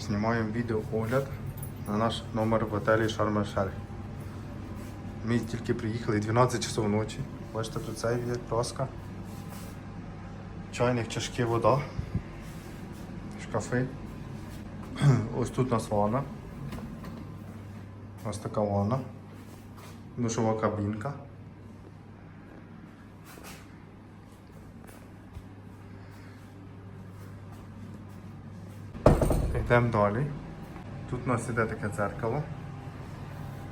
Знімаємо відео огляд на наш номер в готелі Шарм Шель. Ми тільки приїхали 12 часов ночі. Бачите, тут цей є праска. Чайник, чашки, вода. Шкафи. Ось тут у нас ванна. Ось така ванна. Душова кабінка. Йдемо далі. Тут у нас іде таке дзеркало.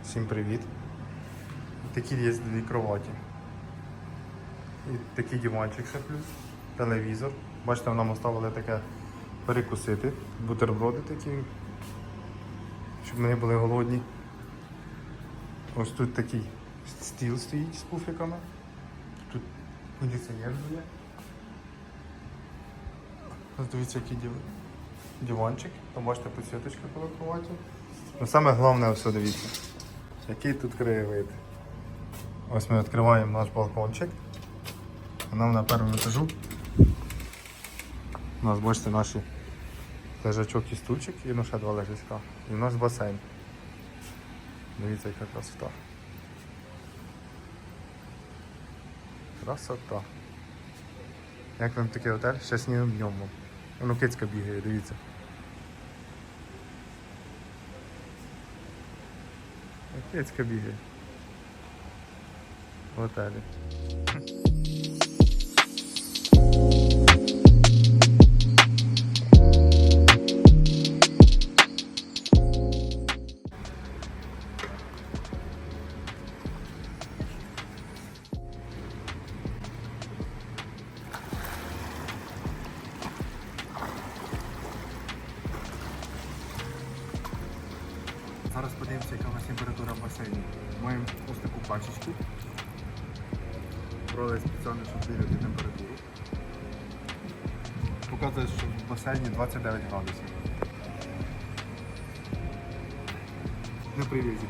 Всім привіт. Такі є дві кроваті. І такий диванчик ще плюс. Телевізор. Бачите, нам оставили таке перекусити. Бутерброди такі, щоб не були голодні. Ось тут такий стіл стоїть з пуфіками. Тут кондиціонер є. Дивіться, який див... диванчик. Там бачите підсвіточка коло кроваті. Ну саме головне все дивіться. Який тут краєвид. Ось ми відкриваємо наш балкончик. Нам на першому етажу. У нас бачите наші лежачок і стульчик і ну ще два лежачка. І у нас басейн. Дивіться, яка красота. Красота. Як вам такий готель? Ще снігом днем. Воно кицька бігає, дивіться. Кицька бігає. В Зараз подивимося, яка у нас температура в басейні. Маємо ось таку пачечку. Брали спеціально, щоб вірити температуру. Показує, що в басейні 29 градусів. На привізі.